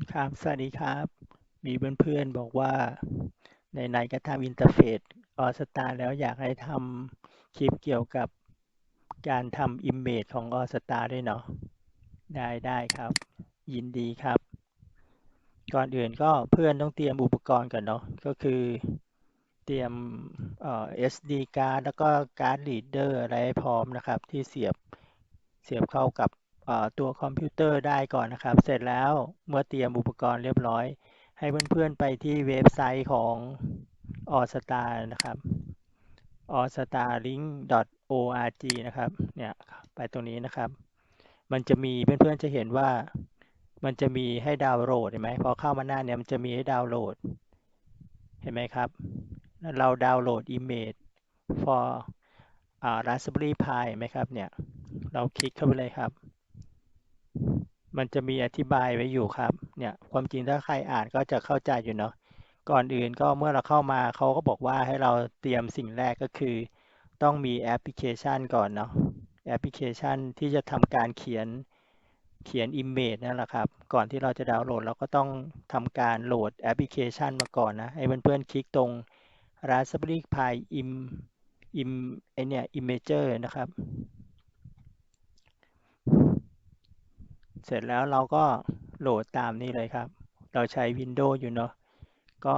ครับ สวัสดีครับ มีเพื่อนๆบอกว่าไหนๆก็ทำอินเทอร์เฟซออสตาแล้วอยากให้ทำคลิปเกี่ยวกับการทำอิมเมจของออสตาด้วยเนาะ ได้ได้ครับ ยินดีครับ ก่อนอื่นก็เพื่อนต้องเตรียมอุปกรณ์ก่อนเนาะ ก็คือเตรียมเอ่อ SD card แล้วก็การ์ดรีดเดอร์อะไรให้พร้อมนะครับ ที่เสียบเสียบเข้ากับ ตัวคอมพิวเตอร์ได้ก่อนนะครับ เสร็จแล้วเมื่อเตรียมอุปกรณ์เรียบร้อย ให้เพื่อนๆไปที่เว็บไซต์ของ a l l s t a r นะครับ ostarlink.org นะครับ เนี่ยไปตรงนี้นะครับ มันจะมีเพื่อนๆจะเห็นว่ามันจะมีให้ดาวน์โหลดเห็นไหมพอเข้ามาหน้าเนี่ยมันจะมีให้ดาวน์โหลด เห็นไหมครับ เราดาวน์โหลด image for อ่า Raspberry Pi ไหมครับเนี่ย เราคลิกเข้าไปเลยครับ มันจะมีอธิบายไว้อยู่ครับ เนี่ย ความจริงถ้าใครอ่านก็จะเข้าใจอยู่เนาะ ก่อนอื่นก็เมื่อเราเข้ามาเขาก็บอกว่าให้เราเตรียมสิ่งแรกก็คือ ต้องมีแอปพลิเคชันก่อนเนาะ แอปพลิเคชันที่จะทำการเขียนเขียน Image นั่นแหละครับ ก่อนที่เราจะดาวน์โหลดเราก็ต้องทำการโหลดแอปพลิเคชันมาก่อนนะ ให้เพื่อนๆคลิกตรง Raspberry Pi im im ไอเนี่ย Imager นะครับ เสร็จแล้วเราก็โหลดตามนี้เลยครับ เราใช้ Windows อยู่เนาะก็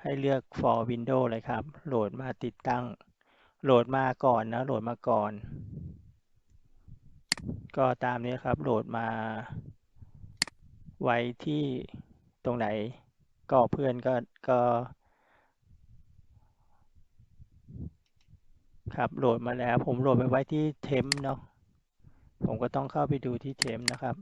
ให้เลือก for Windows เลยครับ โหลดมาติดตั้ง โหลดมาก่อนนะ โหลดมาก่อน ก็ตามนี้ครับ โหลดมา ไว้ที่ตรงไหน ก็เพื่อนก็ก็ครับโหลดมาแล้ว ผมโหลดไปไว้ที่เทมเนาะผมก็ต้องเข้าไปดูที่เทมนะครับ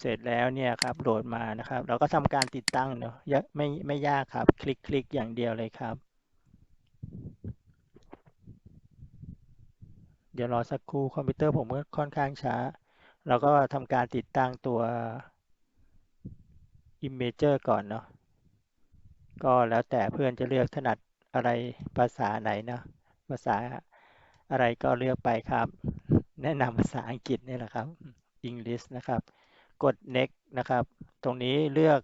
เสร็จแล้วเนี่ยครับโหลดมานะครับ เราก็ทำการติดตั้งเนาะยะไม่ไม่ยากครับ คลิกคลิกอย่างเดียวเลยครับ เดี๋ยวรอสักครู่คอมพิวเตอร์ผมก็ค่อนข้างช้า เราก็ทำการติดตั้งตัว Imager ก่อนเนาะก็แล้วแต่เพื่อนจะเลือกถนัดอะไรภาษาไหนเนาะภาษาอะไรก็เลือกไปครับ แนะนำภาษาอังกฤษนี่แหละครับ English นะครับ กด next นะครับ ตรงนี้เลือก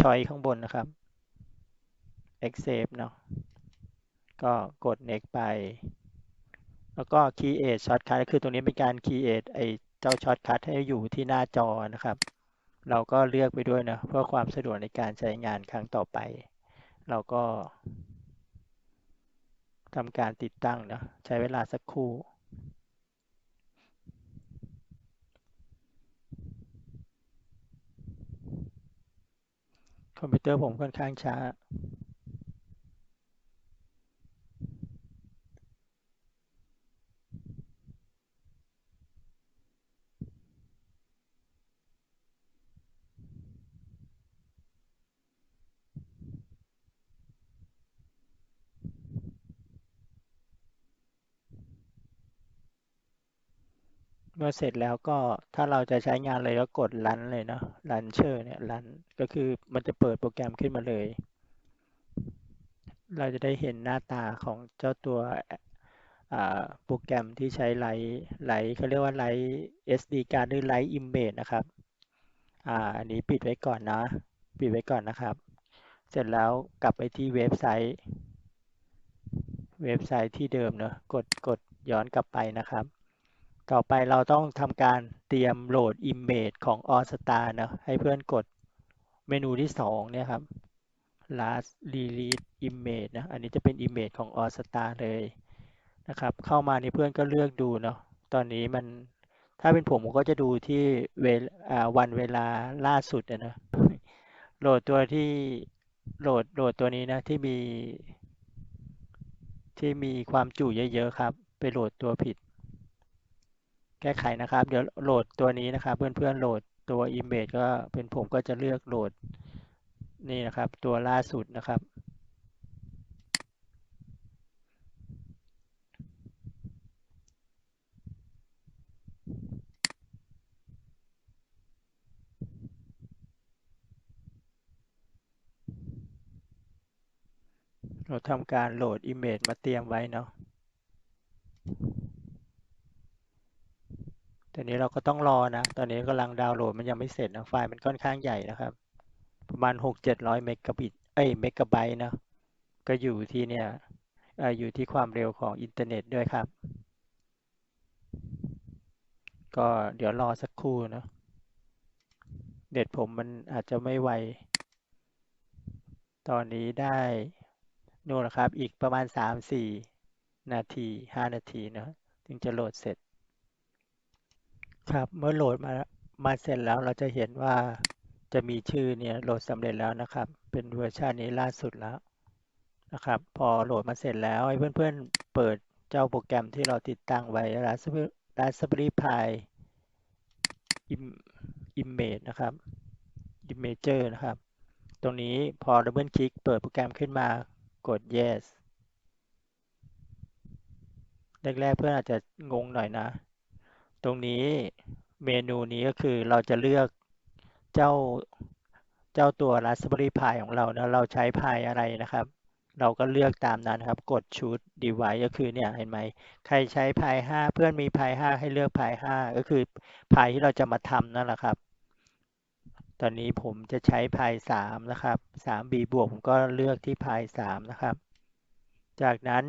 choice ข้างบนนะครับ accept เนาะก็กด next ไป แล้วก็ create shortcut คือตรงนี้เป็นการ create ไอเจ้า shortcut ให้อยู่ที่หน้าจอนะครับ เราก็เลือกไปด้วยนะเพื่อความสะดวกในการใช้งานครั้งต่อไป เราก็ทำการติดตั้งนะใช้เวลาสักครู่ คอมพิวเตอร์ผมค่อนข้างช้า เมื่อเสร็จแล้วก็ถ้าเราจะใช้งานเลยก็กด run เลยเนาะ launcher เนี่ย run ก็คือมันจะเปิดโปรแกรมขึ้นมาเลย เราจะได้เห็นหน้าตาของเจ้าตัวโปรแกรมที่ใช้ไลท์ไลท์เขาเรียกว่าไลท์ SD card หรือไลท์ image นะครับอ่าอันนี้ปิดไว้ก่อนนะ ปิดไว้ก่อนนะครับ เสร็จแล้วกลับไปที่เว็บไซต์ เว็บไซต์ที่เดิมเนาะกดกดย้อนกลับไปนะครับ ต่อไปเราต้องทำการเตรียมโหลด Image ของ All Star นะให้เพื่อนกดเมนูที่ 2 เนี่ยครับ last release image นะ อันนี้จะเป็น image ของ All Star เลยนะครับ เข้ามาในเพื่อนก็เลือกดูเนาะ ตอนนี้มันถ้าเป็นผมผมก็จะดูที่เวลวันเวลาล่าสุดนะ โหลดตัวที่โหลดโหลดตัวนี้นะที่มี ที่มีความจุเยอะๆครับ ไปโหลดตัวผิด แก้ไขนะครับ เดี๋ยวโหลดตัวนี้นะครับเพื่อนๆโหลดตัว Image ก็เป็นผมก็จะเลือกโหลดนี่นะครับ ตัวล่าสุดนะครับ เราทำการโหลด Image มาเตรียมไว้เนาะ ตอ นนี้เราก็ต้องรอนะ ตอนนี้กำลังดาวน์โหลดมันยังไม่เสร็จนะ ไฟล์มันค่อนข้างใหญ่นะครับ ประมาณหกเจ็ดร้อยเมกะบิต เอ้ย เมกะไบต์นะ ก็อยู่ที่เนี่ยออยู่ที่ความเร็วของอินเทอร์เน็ตด้วยครับ ก็เดี๋ยวรอสักครู่นะเน็ตผมมันอาจจะไม่ไว ตอนนี้ได้นู่นนะครับ อีกประมาณสามสี่นาทีห้านาทีนะ ถึงจะโหลดเสร็จ ครับเมื่อโหลดมามาเสร็จแล้วเราจะเห็นว่าจะมีชื่อเนี่ยโหลดสำเร็จแล้วนะครับ เป็นเวอร์ชันนี้ล่าสุดแล้วนะครับ พอโหลดมาเสร็จแล้วให้เพื่อนๆเปิดเจ้าโปรแกรมที่เราติดตั้งไว้ Raspberry Pi Image นะครับ Imager นะครับ ตรงนี้พอดับเบิลคลิกเปิดโปรแกรมขึ้นมากด yes แรกๆเพื่อนอาจจะงงหน่อยนะ ตรงนี้เมนูนี้ก็คือเราจะเลือกเจ้าเจ้าตัว Raspberry Pi ของเรานะเราใช้ Pi อะไรนะครับ เราก็เลือกตามนั้นครับ กด Choose Device ก็คือเนี่ยเห็นไหมใครใช้ Pi 5 เพื่อนมี Pi 5 ให้เลือก Pi 5 ก็คือ Pi ที่เราจะมาทำนั่นแหละครับ ตอนนี้ผมจะใช้ Pi 3 นะครับ 3B บวกผมก็เลือกที่ Pi 3 นะครับ จากนั้น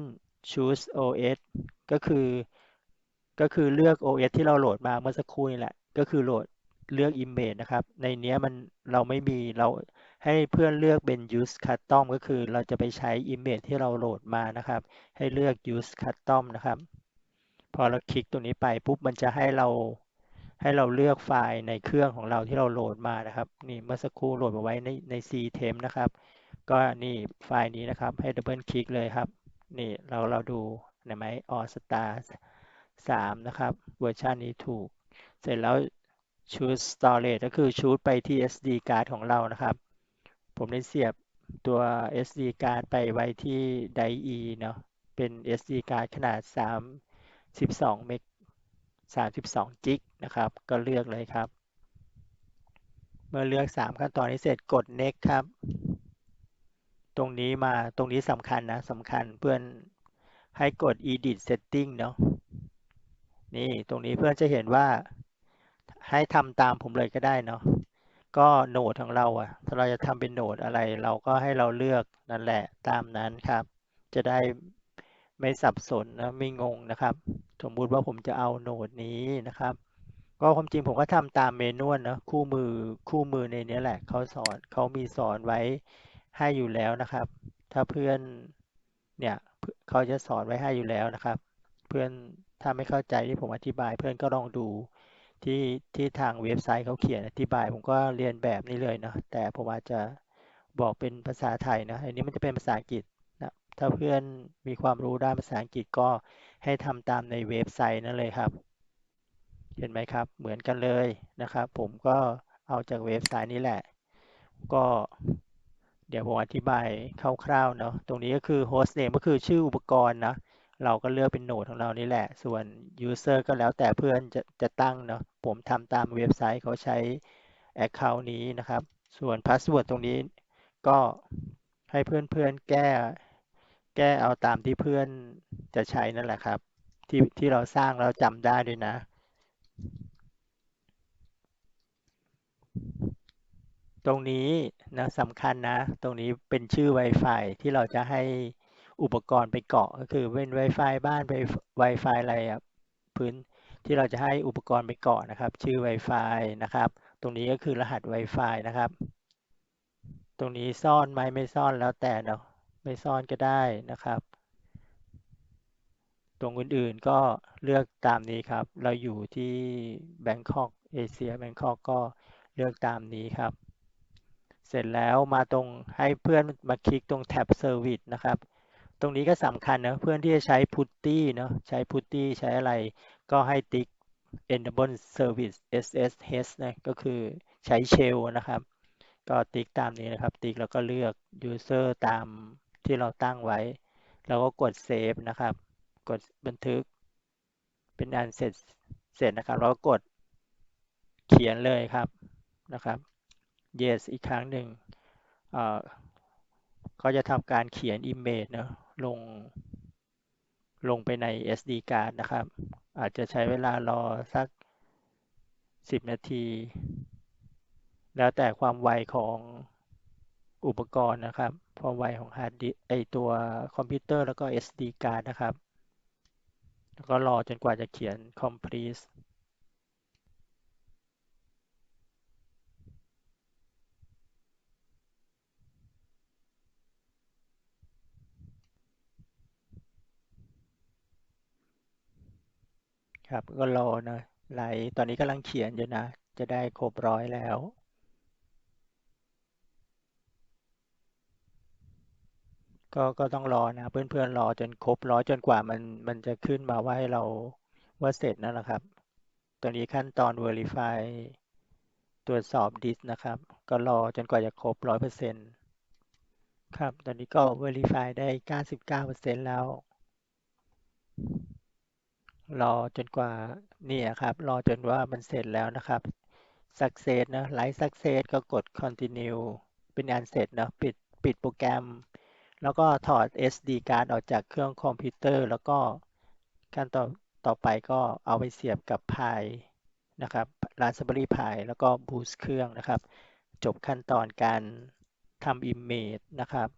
choose OS ก็คือ ก็คือเลือก OS ที่เราโหลดมาเมื่อสักครู่นี่แหละ ก็คือโหลดเลือก image นะครับ ในนี้มันเราไม่มีเราให้เพื่อนเลือกเป็น use custom ก็คือเราจะไปใช้ image ที่เราโหลดมานะครับ ให้เลือก use custom นะครับ พอเราคลิกตรงนี้ไปปุ๊บมันจะให้เราให้เราเลือกไฟล์ในเครื่องของเราที่เราโหลดมานะครับ นี่เมื่อสักครู่โหลดมาไว้ในใน ctemp นะครับ ก็นี่ไฟล์นี้นะครับให้ดับเบิลคลิกเลยครับ นี่เราเราดูเห็นไหม all star 3 นะครับเวอร์ชันนี้ถูก เสร็จแล้ว choose storage ก็คือ choose ไปที่ SD card ของเรานะครับ ผมได้เสียบตัว SD card ไปไว้ที่ DIE เนาะเป็น SD card ขนาด 32เมก32จิกนะครับ ก็เลือกเลยครับ เมื่อเลือก 3 ขั้นตอนนี้เสร็จกด next ครับ ตรงนี้มาตรงนี้สำคัญนะสำคัญเพื่อนให้กด edit setting เนาะ นี่ตรงนี้เพื่อนจะเห็นว่าให้ทำตามผมเลยก็ได้เนาะก็โหนดของเราอะถ้าเราจะทำเป็นโหนดอะไร เราก็ให้เราเลือกนั่นแหละตามนั้นครับ จะได้ไม่สับสนนะไม่งงนะครับ สมมุติว่าผมจะเอาโหนดนี้นะครับ ก็ความจริงผมก็ทำตามเมนูนะคู่มือคู่มือในนี้แหละเขาสอนเขามีสอนไว้ให้อยู่แล้วนะครับ ถ้าเพื่อนเนี่ยเขาจะสอนไว้ให้อยู่แล้วนะครับ เพื่อน ถ้าไม่เข้าใจที่ผมอธิบายเพื่อนก็ลองดูที่ที่ทางเว็บไซต์เขาเขียนอธิบาย ผมก็เรียนแบบนี้เลยเนาะแต่ผมอาจจะบอกเป็นภาษาไทยนะอันนี้มันจะเป็นภาษาอังกฤษนะถ้าเพื่อนมีความรู้ด้านภาษาอังกฤษก็ให้ทำตามในเว็บไซต์นั่นเลยครับ เห็นไหมครับ เหมือนกันเลยนะครับ ผมก็เอาจากเว็บไซต์นี้แหละ ก็เดี๋ยวผมอธิบายคร่าวๆเนาะตรงนี้ก็คือ host name ก็คือชื่ออุปกรณ์นะ เราก็เลือกเป็นโหนดของเรานี่แหละ ส่วน user ก็แล้วแต่เพื่อนจะจะตั้งเนาะ ผมทำตามเว็บไซต์เขาใช้ account นี้นะครับ ส่วน password ตรงนี้ก็ให้เพื่อนๆแก้แก้เอาตามที่เพื่อนจะใช้นั่นแหละครับ ที่ที่เราสร้างเราจำได้ด้วยนะ ตรงนี้นะสำคัญนะ ตรงนี้เป็นชื่อ Wi-Fi ที่เราจะให้ อุปกรณ์ไปเกาะก็คือเป็น Wi-Fi บ้านไป Wi-Fi อะไรอะพื้นที่เราจะให้อุปกรณ์ไปเกาะนะครับ ชื่อ Wi-Fi นะครับ ตรงนี้ก็คือรหัส Wi-Fi นะครับ ตรงนี้ซ่อนไหมไม่ซ่อนแล้วแต่เนาะไม่ซ่อนก็ได้นะครับ ตรงอื่นๆก็เลือกตามนี้ครับ เราอยู่ที่แบงคอกเอเชียแบงคอกก็เลือกตามนี้ครับ เสร็จแล้วมาตรงให้เพื่อนมาคลิกตรงแท็บ Service นะครับ ตรงนี้ก็สำคัญนะเพื่อนที่จะใช้ Putty เนาะใช้ Putty ใช้อะไรก็ให้ติ๊ก Enable Service SSH นะก็คือใช้ Shell นะครับ ก็ติ๊กตามนี้นะครับ ติ๊กแล้วก็เลือก User ตามที่เราตั้งไว้ แล้วก็กด Save นะครับ กดบันทึก เป็นอันเสร็จเสร็จนะครับ แล้วก็กดเขียนเลยครับนะครับ yes อีกครั้งหนึ่งเขาจะทำการเขียน image เนาะ ลง ลงไปใน SD card นะครับ อาจจะใช้เวลารอสัก 10 นาที แล้วแต่ความไวของอุปกรณ์นะครับความไวของฮาร์ดดิสไอตัวคอมพิวเตอร์แล้วก็ SD card นะครับ แล้วก็รอจนกว่าจะเขียน complete ครับก็รอนะไหลตอนนี้กำลังเขียนอยู่นะ จะได้ครบร้อยแล้วก็ก็ต้องรอนะเพื่อนๆรอจนครบร้อยจนกว่ามันมันจะขึ้นมาว่าให้เราว่าเสร็จนั่นแหละครับตอนนี้ขั้นตอน verify ตรวจสอบดิสนะครับ ก็รอจนกว่าจะครบร้อยเปอร์เซ็นต์ครับ ตอนนี้ก็ verify ได้เก้าสิบเก้าเปอร์เซ็นต์แล้ว รอจนกว่านี่ครับ รอจนว่ามันเสร็จแล้วนะครับ success นะ live success ก็กด continue เป็นอันเสร็จนะปิดปิดโปรแกรม แล้วก็ถอด SD card ออกจากเครื่องคอมพิวเตอร์ แล้วก็ขั้นตอนต่อไปก็เอาไปเสียบกับพายนะครับ Raspberry Pi แล้วก็บูสเครื่องนะครับ จบขั้นตอนการทำ Image นะครับ